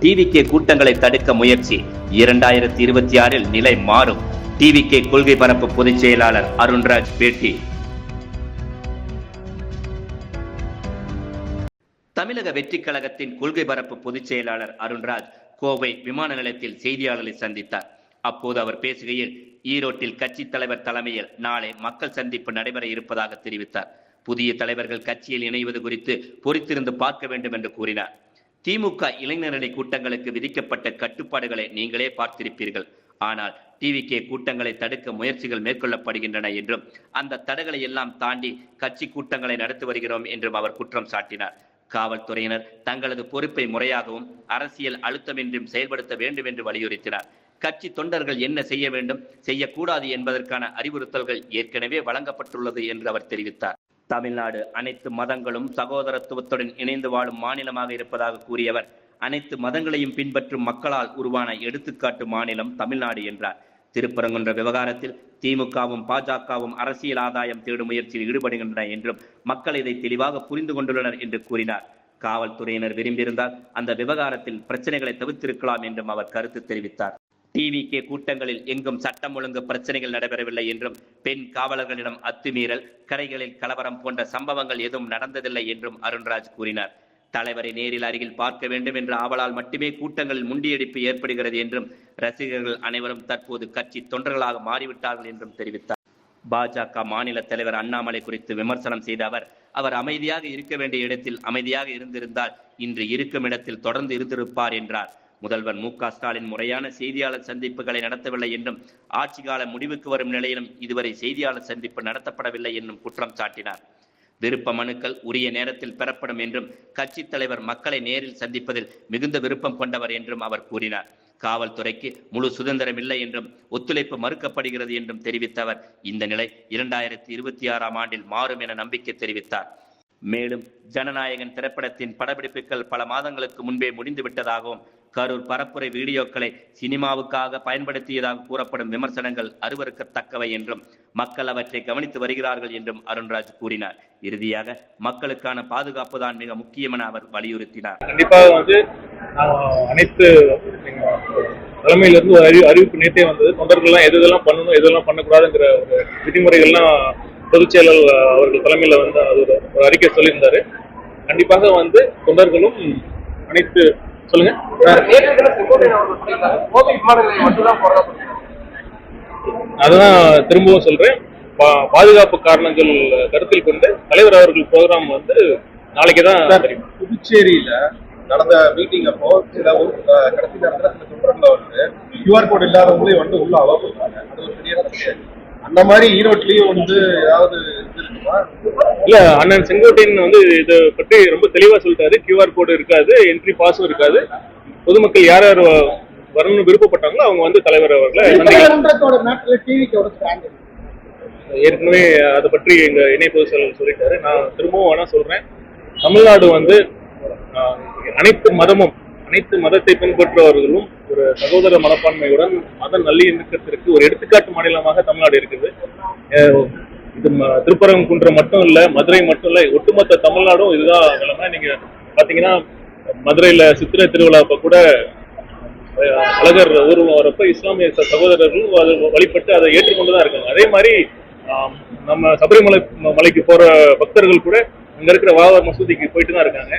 TVK கூட்டங்களை தடுக்க முயற்சி. இரண்டாயிரத்தி இருபத்தி ஆறில் நிலை மாறும் டிவிகே கொள்கை பரப்பு பொதுச் செயலாளர் அருண்ராஜ் பேட்டி. தமிழக வெற்றிக் கழகத்தின் கொள்கை பரப்பு பொதுச் செயலாளர் அருண்ராஜ் கோவை விமான நிலையத்தில் செய்தியாளர்களை சந்தித்தார். அப்போது அவர் பேசுகையில் ஈரோட்டில் கட்சி தலைவர் தலைமையில் நாளை மக்கள் சந்திப்பு நடைபெற இருப்பதாக தெரிவித்தார். புதிய தலைவர்கள் கட்சியில் இணைவது குறித்து பொறுத்திருந்து பார்க்க வேண்டும் என்று கூறினார். திமுக இளைஞரணி கூட்டங்களுக்கு விதிக்கப்பட்ட கட்டுப்பாடுகளை நீங்களே பார்த்திருப்பீர்கள். ஆனால் டிவிகே கூட்டங்களை தடுக்க முயற்சிகள் மேற்கொள்ளப்படுகின்றன என்றும் அந்த தடைகளை எல்லாம் தாண்டி கட்சி கூட்டங்களை நடத்தி வருகிறோம் என்றும் அவர் குற்றம் சாட்டினார். காவல்துறையினர் தங்களது பொறுப்பை முறையாகவும் அரசியல் அழுத்தமின்றும் செயல்படுத்த வேண்டும் என்று வலியுறுத்தினார். கட்சி தொண்டர்கள் என்ன செய்ய வேண்டும் செய்யக்கூடாது என்பதற்கான அறிவுறுத்தல்கள் ஏற்கனவே வழங்கப்பட்டுள்ளது என்று அவர் தெரிவித்தார். தமிழ்நாடு. அனைத்து மதங்களும் சகோதரத்துவத்துடன் இணைந்து வாழும் மாநிலமாக இருப்பதாக கூறியவர். அனைத்து மதங்களையும் பின்பற்றும் மக்களால் உருவான எடுத்துக்காட்டு மாநிலம் தமிழ்நாடு என்றார். திருப்பரங்குன்ற விவகாரத்தில் திமுகவும் பாஜகவும் அரசியல் ஆதாயம் தேடும் முயற்சியில் ஈடுபடுகின்றன என்றும் மக்கள் இதை தெளிவாக புரிந்து கொண்டுள்ளனர் என்று கூறினார். காவல்துறையினர் விரும்பியிருந்தால் அந்த விவகாரத்தில் பிரச்சனைகளை தவிர்த்திருக்கலாம் என்றும் அவர் கருத்து தெரிவித்தார். டிவிகே கூட்டங்களில் எங்கும் சட்டம் ஒழுங்கு பிரச்சனைகள் நடைபெறவில்லை என்றும் பெண் காவலர்களிடம் அத்துமீறல் கடைகளில் கலவரம் போன்ற சம்பவங்கள் எதுவும் நடந்ததில்லை என்றும் அருண்ராஜ் கூறினார். தலைவரை நேரில் அருகில் பார்க்க வேண்டும் என்ற ஆவலால் மட்டுமே கூட்டங்களில் முண்டியடிப்பு ஏற்படுகிறது என்றும் ரசிகர்கள் அனைவரும் தற்போது கட்சி தொண்டர்களாக மாறிவிட்டார்கள் என்றும் தெரிவித்தார். பாஜக மாநில தலைவர் அண்ணாமலை குறித்து விமர்சனம் செய்த அவர் அவர் அமைதியாக இருக்க வேண்டிய இடத்தில் அமைதியாக இருந்திருந்தால் இன்று இருக்கும் இடத்தில் தொடர்ந்து இருந்திருப்பார் என்றார். முதல்வர் மு க ஸ்டாலின் முறையான செய்தியாளர் சந்திப்புகளை நடத்தவில்லை என்றும் ஆட்சி கால முடிவுக்கு வரும் நிலையிலும் இதுவரை செய்தியாளர் சந்திப்பு நடத்தப்படவில்லை என்றும் குற்றம் சாட்டினார். விருப்ப மனுக்கள் உரிய நேரத்தில் பெறப்படும் என்றும் கட்சித் தலைவர் மக்களை நேரில் சந்திப்பதில் மிகுந்த விருப்பம் கொண்டவர் என்றும் அவர் கூறினார். காவல்துறைக்கு முழு சுதந்திரம் இல்லை என்றும் ஒத்துழைப்பு மறுக்கப்படுகிறது என்றும் தெரிவித்த அவர் இந்த நிலை இரண்டாயிரத்தி இருபத்தி ஆறாம் ஆண்டில் மாறும் என நம்பிக்கை தெரிவித்தார். மேலும் ஜனநாயகன் திரைப்படத்தின் படப்பிடிப்புகள் பல மாதங்களுக்கு முன்பே முடிந்து விட்டதாகவும் கரூர் பரப்புரை வீடியோக்களை சினிமாவுக்காக பயன்படுத்தியதாக கூறப்படும் விமர்சனங்கள் அருவருக்கத்தக்கவை என்றும் மக்கள் அவற்றை கவனித்து வருகிறார்கள் என்றும் அருண்ராஜ் கூறினார். இறுதியாக மக்களுக்கான பாதுகாப்பு தான் மிக முக்கியம் என அவர் வலியுறுத்தினார். கண்டிப்பாக வந்து அனைத்து தலைமையில இருந்து அறி அறிவிப்பு நேற்றே வந்தது. தொண்டர்கள்லாம் எது எதெல்லாம் பண்ணணும் எதெல்லாம் பண்ணக்கூடாதுங்கிற ஒரு விதிமுறைகள்லாம் பொதுச் செயலர் அவர்கள் தலைமையில வந்து அது ஒரு அறிக்கை சொல்லியிருந்தாரு. கண்டிப்பாக வந்து தொண்டர்களும் அனைத்து சொல்லுங்க. அதுதான் திரும்பவும் சொல்றேன். பா- பாதுகாப்பு காரணங்கள் கருத்தில் கொண்டு தலைவர் அவர்கள் ப்ரோக்ராம் வந்து நாளைக்கு தான் தெரியும். புதுச்சேரியில நடந்த மீட்டிங் அப்போ சில கடைசி நேரத்துல சில தொண்டர்களை வந்து கியூஆர் கோட் இல்லாதவங்களே வந்து உள்ள அலோவ் பண்றாங்க அது ஒரு பெரிய. அந்த மாதிரி ஈரோட்லயும் வந்து ஏதாவது இல்ல அண்ணன் செங்கோட்டையன் வந்து இதை பற்றி ரொம்ப தெளிவா சொல்லிட்டாரு. கியூஆர் கோடு இருக்காது என்ட்ரி பாஸும் இருக்காது. பொதுமக்கள் யார் யார் வரணும்னு விருப்பப்பட்டாங்களோ அவங்க வந்து தலைவர் அவர்களை ஏற்கனவே அதை பற்றி எங்க இணை பொதுச் செயலர் சொல்லிட்டாரு. நான் திரும்பவும் வேணா சொல்றேன். தமிழ்நாடு வந்து அனைத்து மதமும் அனைத்து மதத்தை பின்பற்றுபவர்களும் ஒரு சகோதர மனப்பான்மையுடன் மத நல்லிணக்கத்திற்கு ஒரு எடுத்துக்காட்டு மாநிலமாக தமிழ்நாடு இருக்குது இது திருப்பரங்குன்றம் மட்டும் இல்ல மதுரை மட்டும் இல்ல ஒட்டுமொத்த தமிழ்நாடும் இதுதான் நிலைமை. நீங்க பாத்தீங்கன்னா மதுரையில சித்திரை திருவிழா அப்ப கூட அழகர் ஊர்வலம் வரப்ப இஸ்லாமிய சகோதரர்களும் அது வழிபட்டு அதை ஏற்றுக்கொண்டு தான் இருக்காங்க. அதே மாதிரி நம்ம சபரிமலை மலைக்கு போற பக்தர்கள் கூட அங்க இருக்கிற வாவா மசூதிக்கு போயிட்டு தான் இருக்காங்க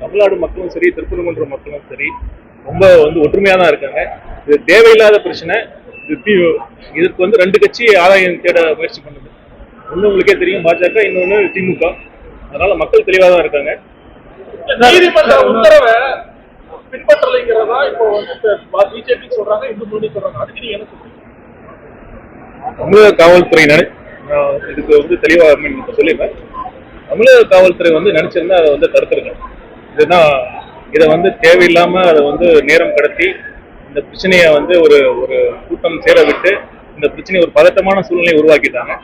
தமிழ்நாடு மக்களும் சரி திருப்பரங்குன்ற மக்களும் சரி ரொம்ப வந்து ஒற்றுமையா தான் இருக்காங்க. இது தேவையில்லாத பிரச்சனை. இது தி- இதுக்கு வந்து ரெண்டு கட்சி ஆதாயம் தேட முயற்சி பண்ணுது. ஒண்ணு உங்களுக்கே தெரியும் பாஜக இன்னொன்னு திமுக. அதனால மக்கள் தெளிவாக தான் இருக்காங்க. நீதிமன்ற உத்தரவை பின்பற்றலைங்கிறதா இப்போ வந்து பிஜேபி சொல்றாங்க இந்து முன்னணி சொல்றாங்க. அதுக்கு நீங்க என்ன சொல்றீங்க? தமிழக காவல்துறையினர் இதுக்கு வந்து தெளிவா I mean, இப்ப சொல்லிடுறேன் தமிழக காவல்துறை வந்து நினைச்சிருந்தா அதை வந்து தடுத்துருக்கணும் இதுதான் இதை வந்து தேவையில்லாம அதை வந்து நேரம் கடத்தி இந்த பிரச்சனையை வந்து ஒரு ஒரு கூட்டம் சேர விட்டு இந்த பிரச்சனையை ஒரு பதட்டமான சூழ்நிலையை உருவாக்கிட்டாங்க.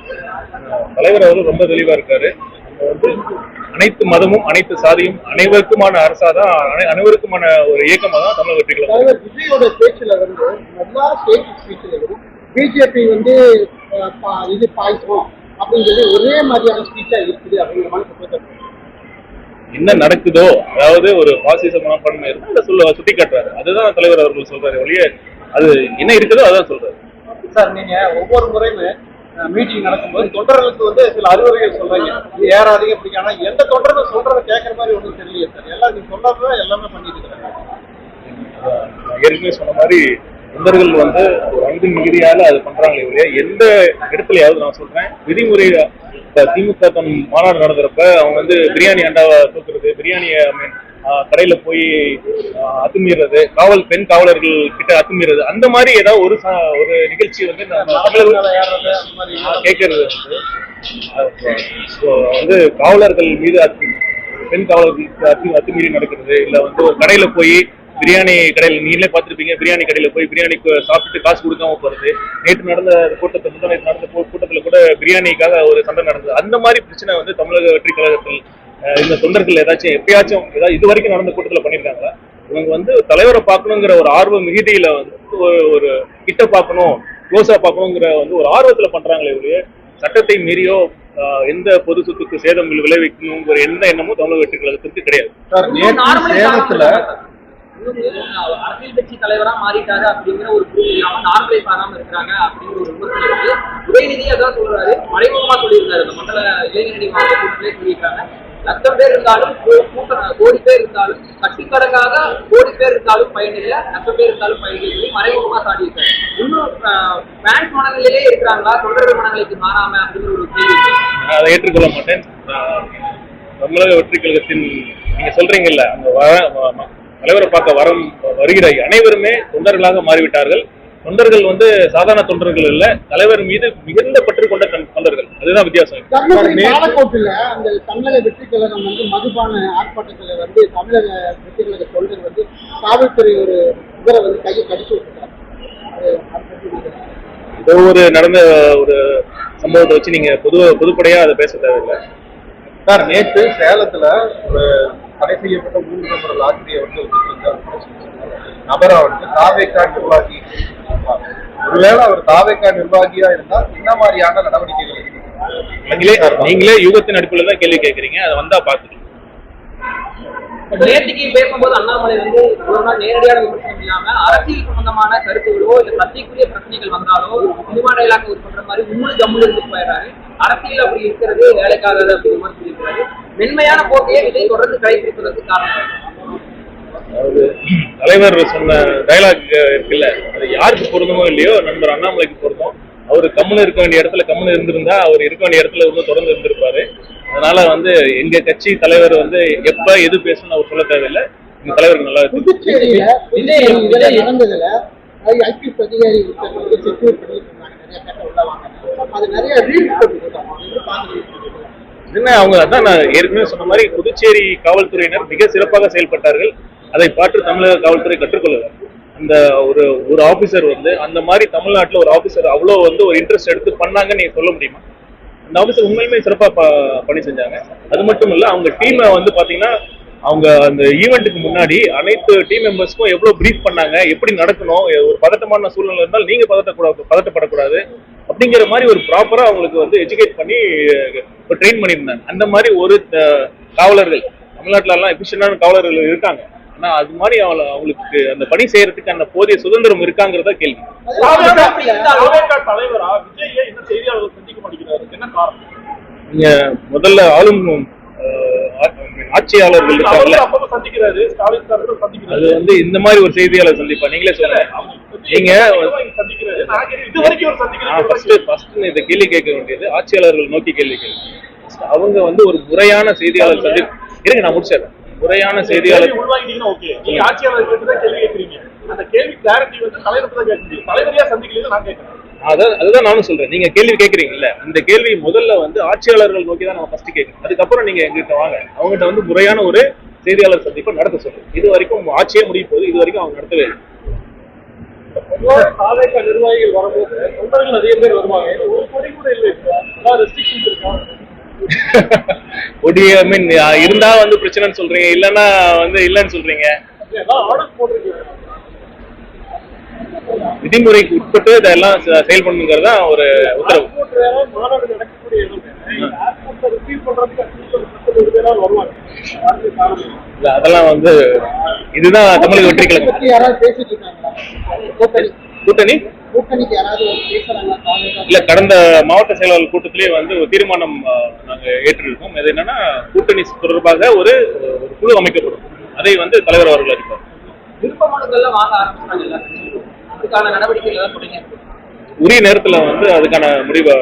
தலைவர் அவர்கள் ரொம்ப தெளிவா இருக்காரு. வந்து அனைத்து மதமும் அனைத்து சாதியும் அனைவருக்குமான அரசாதான் அனை- அனைவருக்குமான ஒரு இயக்கமாக தான் தமிழக வெற்றி கழகம் தலைவர் விஜயோட பேச்சுல வந்து எல்லா ஸ்டேட் பிஜேபி வந்து இது பாய்ச்சோம் அப்படின்னு சொல்லி ஒரே மாதிரியான ஸ்பீச்சா இருக்குது அப்படிங்கிற மாதிரி குற்றச்சாட்டு என்ன நடக்குதோ அதாவது ஒரு பாசிச மனப்பான்மை இருந்தா அதை சொல்ல சுட்டி காட்டுறாரு அதுதான் தலைவர் அவர்கள் சொல்றாரு ஒழிய அது என்ன இருக்குதோ அதான் சொல்றாரு. சார் நீங்க ஒவ்வொரு முறையுமே மீட்டிங் நடக்கும்போது தொண்டர்களுக்கு வந்து சில அறிவுரைகள் சொல்றீங்க. இது ஏறாதீங்க பிடிக்கும் ஆனா எந்த தொண்டர்கள் சொல்றதை கேட்கற மாதிரி ஒன்றும் தெரியலையே சார். எல்லாம் நீங்க சொல்றதுதான் எல்லாமே பண்ணிட்டு இருக்காங்க. ஏற்கனவே சொன்ன மாதிரி தொண்டர்கள் வந்து ஒரு அன்பின் மிகுதியால அது பண்றாங்களே ஒழிய எந்த இடத்துலயாவது நான் சொல்றேன் விதிமுறை திமுக தன் மாநாடு நடந்துறப்ப அவங்க வந்து பிரியாணி அண்டாவை தூக்குறது பிரியாணியை கடையில போய் அத்துமீறது காவல் பெண் காவலர்கள் கிட்ட அத்துமீறது அந்த மாதிரி ஏதாவது ஒரு ஒரு நிகழ்ச்சி வந்து கேட்கறது வந்து. காவலர்கள் மீது அத்து பெண் காவலர்களுக்கு அத்து அத்துமீறி நடக்கிறது இல்ல வந்து ஒரு கடையில போய் பிரியாணி கடையில் நீங்களே பார்த்திருப்பீங்க பிரியாணி கடையில போய் பிரியாணி சாப்பிட்டு காசு கொடுக்காம போறது. நேற்று நடந்த கூட்டத்தை முந்தா நேற்று நடந்த கூட்டத்துல கூட பிரியாணிக்காக ஒரு சண்டை நடந்தது. அந்த மாதிரி பிரச்சனை வந்து தமிழக வெற்றி கழகத்தில் இந்த தொண்டர்கள் ஏதாச்சும் எப்பயாச்சும் ஏதாவது இது வரைக்கும் நடந்த கூட்டத்துல பண்ணியிருக்காங்களா? இவங்க வந்து தலைவரை பார்க்கணுங்கிற ஒரு ஆர்வ மிகுதியில வந்து ஒரு ஒரு கிட்ட பார்க்கணும் க்ளோஸா பார்க்கணுங்கிற வந்து ஒரு ஆர்வத்துல பண்றாங்களே ஒழிய சட்டத்தை மீறியோ எந்த பொது சொத்துக்கு சேதம் விளைவிக்கணுங்கிற எந்த எண்ணமும் தமிழக வெற்றி கழகத்திற்கு கிடையாது. சேலத்துல அரசியல் கட்சி தலைவரா மாறிட்டாரு அப்படிங்கிற ஒரு புரிதல் இல்லாம நார்மலைஸ் ஆகாம இருக்காங்க அப்படிங்கிற ஒரு விமர்சனம் இருக்கு. உதயநிதி அதான் சொல்றாரு. மறைமுகமா சொல்லியிருக்காரு இந்த மண்டல இளைஞரணி மாவட்ட கூட்டத்திலே சொல்லியிருக்காங்க. லட்சம் பேர் இருந்தாலும் கூட்டம் கோடி பேர் இருந்தாலும் கட்டிக்கடங்காக கோடி பேர் இருந்தாலும் பயனில்லை லட்சம் பேர் இருந்தாலும் பயனில்லை சொல்லி மறைமுகமா சாடியிருக்காரு இன்னும் பேங்க் மனநிலையிலே இருக்கிறாங்களா? தொண்டர்கள் மனநிலைக்கு மாறாம அப்படிங்கிற ஒரு கேள்வி அதை ஏற்றுக்கொள்ள மாட்டேன். தமிழக வெற்றி கழகத்தின் நீங்க சொல்றீங்கல்ல அந்த வர- தலைவரை பார்க்க வரம் வருகிற அனைவருமே தொண்டர்களாக மாறிவிட்டார்கள். தொண்டர்கள் வந்து சாதாரண தொண்டர்கள் இல்ல தலைவர் மீது மிகுந்த பற்று கொண்ட தொண்- தொண்டர்கள். அதுதான் வித்தியாசம். பாலக்கோட்டில் அந்த தமிழக வெற்றி கழகம் வந்து மதுபான ஆர்ப்பாட்டத்தில் வந்து தமிழக வெற்றி கழக தொண்டர் வந்து காவல்துறை ஒரு இவரை வந்து கையை கடிச்சு ஏதோ ஒரு நடந்த ஒரு சம்பவத்தை வச்சு நீங்க பொது பொதுப்படையா அதை பேச தேவையில்லை. சார் நேற்று சேலத்துல ஒரு தடை செய்யப்பட்ட மூன்று நபர் லாட்டரியை வந்து வச்சுட்டு நபரை வந்து தாவேக்கா நிர்வாகி ஒருவேளை அவர் தாவேக்கா நிர்வாகியா இருந்தா என்ன மாதிரியான நடவடிக்கைகள் நீங்களே நீங்களே யூகத்தின் அடிப்படையில் தான் கேள்வி கேட்கறீங்க அதை வந்தா பாத்துக்கலாம் நேற்றுக்கு பேசும்போது அண்ணாமலை வந்து நேரடியான விமர்சனம் இல்லாம அரசியல் சம்பந்தமான கருத்துகளோ இல்ல சர்ச்சைக்குரிய பிரச்சனைகள் வந்தாலோ சினிமா டைலாக் யூஸ் பண்ற மாதிரி உண்மையை ஜம்முல இருந்து போயிடுறாரு. அரசியல் அப்படி இருக்கிறது வேலைக்காகாது அப்படி விமர்சிக்கிறாரு. மென்மையான போக்கையே இதை தொடர்ந்து கடைபிடிப்பதற்கு காரணம். அதாவது தலைவர் சொன்ன டைலாக் இருக்குல்ல அது யாருக்கு பொருந்தமோ இல்லையோ நண்பர் அண்ணாமலைக்கு பொருந்தும். அவர் கம்முன்னு இருக்க வேண்டிய இடத்துல கம்முன்னு இருந்திருந்தா அவர் இருக்க வேண்டிய இடத்துல இன்னும் தொடர்ந்து இருந்திருப்பாரு. அதனால வந்து எங்க கட்சி தலைவர் வந்து எப்ப எது பேசணும்னு அவர் சொல்ல தேவையில்லை. எங்க தலைவருக்கு நல்லா. புதுச்சேரியில ஐபிஎஸ் அதிகாரி என்ன அவங்க அதான் நான் ஏற்கனவே சொன்ன மாதிரி புதுச்சேரி காவல்துறையினர் மிக சிறப்பாக செயல்பட்டார்கள். அதை பார்த்து தமிழக காவல்துறை கற்றுக்கொள்ளல. அந்த ஒரு ஒரு ஆபீசர் வந்து அந்த மாதிரி தமிழ்நாட்டுல ஒரு ஆபீசர் அவ்வளோ வந்து ஒரு இன்ட்ரெஸ்ட் எடுத்து பண்ணாங்கன்னு நீங்க சொல்ல முடியுமா? அந்த ஆஃபீஸர் உண்மையுமே சிறப்பாக ப- பணி செஞ்சாங்க. அது மட்டும் இல்லை அவங்க டீமை வந்து பார்த்தீங்கன்னா அவங்க அந்த ஈவெண்ட்டுக்கு முன்னாடி அனைத்து டீம் மெம்பர்ஸ்க்கும் எவ்வளோ ப்ரீஃப் பண்ணாங்க எப்படி நடக்கணும் ஒரு பதட்டமான சூழ்நிலை இருந்தால் நீங்கள் பதட்டக்கூடாது பதட்டப்படக்கூடாது அப்படிங்கிற மாதிரி ஒரு ப்ராப்பராக அவங்களுக்கு வந்து எஜுகேட் பண்ணி ட்ரெயின் பண்ணியிருந்தாங்க. அந்த மாதிரி ஒரு காவலர்கள் தமிழ்நாட்டிலலாம் எஃபிஷியண்டான காவலர்கள் இருக்காங்க. ஆனா அது மாதிரி அவங்கள அவங்களுக்கு அந்த பணி செய்யறதுக்கு அந்த போதிய சுதந்திரம் இருக்காங்கிறதா கேள்வி. தாவேகா தலைவரா? விஜய் ஏன் இன்னும் செய்தியாளர்கள் சந்திக்க மாட்டேங்கிறாரு. என்ன காரணம்? நீங்க முதல்ல ஆளும் ஆட்சியாளர்கள் இருக்காங்கல்ல? அப்பப்ப சந்திக்கிறாரு. ஸ்டாலின் சார் கூட அது வந்து இந்த மாதிரி ஒரு செய்தியாளர் சந்திப்பா? நீங்களே சொல்லுங்க. நீங்க இது கேள்வி கேட்க வேண்டியது. ஆட்சியாளர்கள் நோக்கி கேள்வி கேள்வி. அவங்க வந்து ஒரு முறையான செய்தியாளர் சந்தி இருங்க நான் முடிச்சிடுறேன். முறையான செய்தியாளர். அதுதான் நானும் சொல்றேன். நீங்க கேள்வி கேட்கறீங்கல்ல இந்த கேள்வி முதல்ல வந்து ஆட்சியாளர்கள் நோக்கி தான் நம்ம ஃபர்ஸ்ட் கேட்கணும். அதுக்கப்புறம் நீங்க எங்கிட்ட வாங்க. அவங்ககிட்ட வந்து முறையான ஒரு செய்தியாளர் சந்திப்பை நடத்த சொல்லுங்க இது வரைக்கும் ஆட்சியே முடிய போகுது. இது வரைக்கும் அவங்க நடத்தவே இல்லை. நிர்வாகிகள் வரும்போது தொண்டர்கள் நிறைய பேர் வருவாங்க. ஒரு கொடி கூட இல்லை. ரெஸ்ட்ரிக்ஷன்ஸ் இருக்கா? ஒடி ஐ மீன் இருந்தா வந்து பிரச்சனைன்னு சொல்றீங்க இல்லைன்னா வந்து இல்லைன்னு சொல்றீங்க? விதிமுறைக்கு உட்பட்டு இதெல்லாம் செயல் பண்ணுங்கிறது தான் ஒரு உத்தரவு. அதெல்லாம் வந்து இதுதான் தமிழக வெற்றி கழகம் கூட்டணி? இல்ல கடந்த மாவட்ட செயலாளர் கூட்டத்திலே வந்து ஒரு தீர்மானம் நாங்க ஏற்றிருக்கோம். அது என்னன்னா கூட்டணி தொடர்பாக ஒரு குழு அமைக்கப்படும். அதை வந்து தலைவர் அவர்கள் அறிவிப்பார். உரிய நேரத்துல வந்து அதுக்கான முடிவை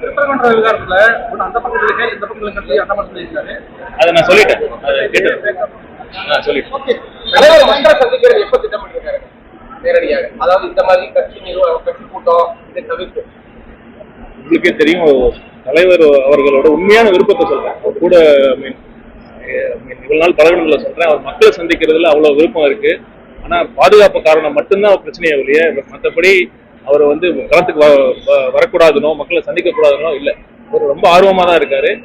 திருப்பரங்குன்ற விவகாரத்துல அந்த இருக்க? இந்த அந்த இருக்காரு அதை நான் சொல்லிட்டேன். அதை கேட்டு நான் சொல்லிட்டேன். தலைவர் சந்திக்கிறது எப்ப திட்டமிட்டிருக்காரு? நேரடியாக. அதாவது இந்த மாதிரி கட்சி நிர்வாகம் கட்சி கூட்டம் இதை தவிர்த்து. உங்களுக்கே தெரியும் தலைவர் அவர்களோட உண்மையான விருப்பத்தை சொல்றேன். அவர் கூட மீன் இவ்வளவு நாள் பழகினதுல சொல்றேன். அவர் மக்களை சந்திக்கிறதுல அவ்வளவு விருப்பம் இருக்கு. ஆனா பாதுகாப்பு காரணம் மட்டும்தான் பிரச்சனையே ஒழிய மற்றபடி அவர் வந்து களத்துக்கு வ- வ- வரக்கூடாதுனோ மக்களை சந்திக்க கூடாதுனோ இல்ல. அவர் ரொம்ப ஆர்வமா தான் இருக்காரு.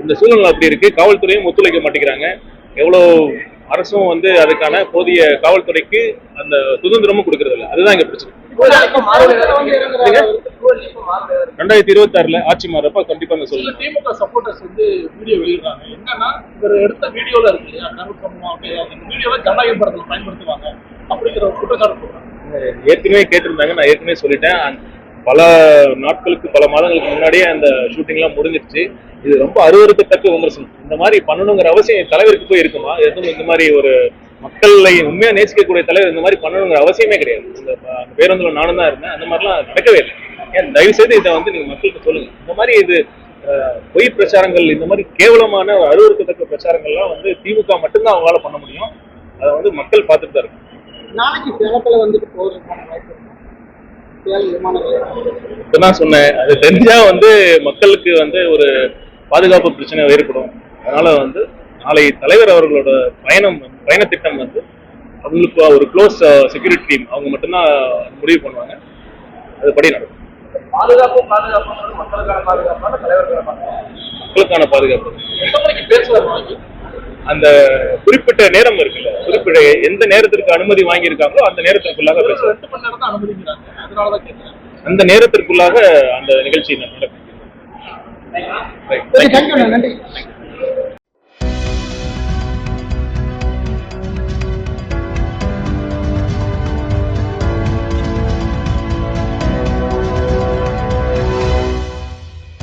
இந்த சூழ்நிலை அப்படி இருக்கு. காவல்துறையும் ஒத்துழைக்க மாட்டேங்கிறாங்க. எவ்வளவு அரசும் வந்து அதுக்கான போதிய காவல்துறைக்கு அந்த சுதந்திரமும் கொடுக்கறது இல்ல அதுதான் இங்க பிரச்சனை. ரெண்டாயிரத்தி இருபத்தி ஆறுல ஆட்சி மாறப்ப கண்டிப்பா அந்த சில சொல்லுங்க திமுக சப்போர்ட்டர்ஸ் வந்து வீடியோ வெளியிடுறாங்க. என்னன்னா இவர் எடுத்த வீடியோல இருக்கு. இல்லையா கருப்பு சமூகம் அப்படி அந்த வீடியோவை ஜனநாயக படத்துல பயன்படுத்துவாங்க. அப்படிங்கிற ஒரு குற்றச்சாட்டு ஏற்கனவே கேட்டிருந்தாங்க. நான் ஏற்கனவே சொல்லிட்டேன். பல நாட்களுக்கு பல மாதங்களுக்கு முன்னாடியே அந்த ஷூட்டிங்லாம் முடிஞ்சிருச்சு. இது ரொம்ப அருவருக்கத்தக்க விமர்சனம். இந்த மாதிரி பண்ணணுங்கிற அவசியம் தலைவருக்கு போய் இருக்குமா? எதுவும் இந்த மாதிரி ஒரு மக்களை உண்மையா நேசிக்கக்கூடிய தலைவர் இந்த மாதிரி பண்ணணுங்கிற அவசியமே கிடையாது. இந்த பேருந்துல நானும் தான் இருந்தேன். அந்த மாதிரிலாம் நடக்கவே இல்லை. ஏன் தயவு செய்து இதை வந்து நீங்க மக்களுக்கு சொல்லுங்க. இந்த மாதிரி இது பொய் பிரச்சாரங்கள் இந்த மாதிரி கேவலமான அருவருக்கத்தக்க பிரச்சாரங்கள்லாம் வந்து திமுக மட்டும்தான் அவங்களால பண்ண முடியும். அதை வந்து மக்கள் பார்த்துட்டு தான் இருக்கும் நாளைக்கு சேலத்துல வந்துட்டு போறதுக்கான வாய்ப்பு இப்பதான் சொன்னேன் அது தெரிஞ்சா வந்து மக்களுக்கு வந்து ஒரு பாதுகாப்பு பிரச்சனை ஏற்படும். அதனால வந்து நாளை தலைவர் அவர்களோட பயணம் பயண திட்டம் வந்து அவங்களுக்கு ஒரு க்ளோஸ் செக்யூரிட்டி டீம் அவங்க மட்டும்தான் முடிவு பண்ணுவாங்க. அதுபடி நடக்கும். பாதுகாப்பு பாதுகாப்பு மக்களுக்கான பாதுகாப்பான மக்களுக்கான பாதுகாப்பு. அந்த குறிப்பிட்ட நேரம் இருக்குல்ல குறிப்பிட்ட எந்த நேரத்திற்கு அனுமதி வாங்கியிருக்காங்களோ அந்த நேரத்திற்குள்ளாக கேட்கிறேன் அந்த நேரத்திற்குள்ளாக அந்த நிகழ்ச்சி நடக்கும் நன்றி.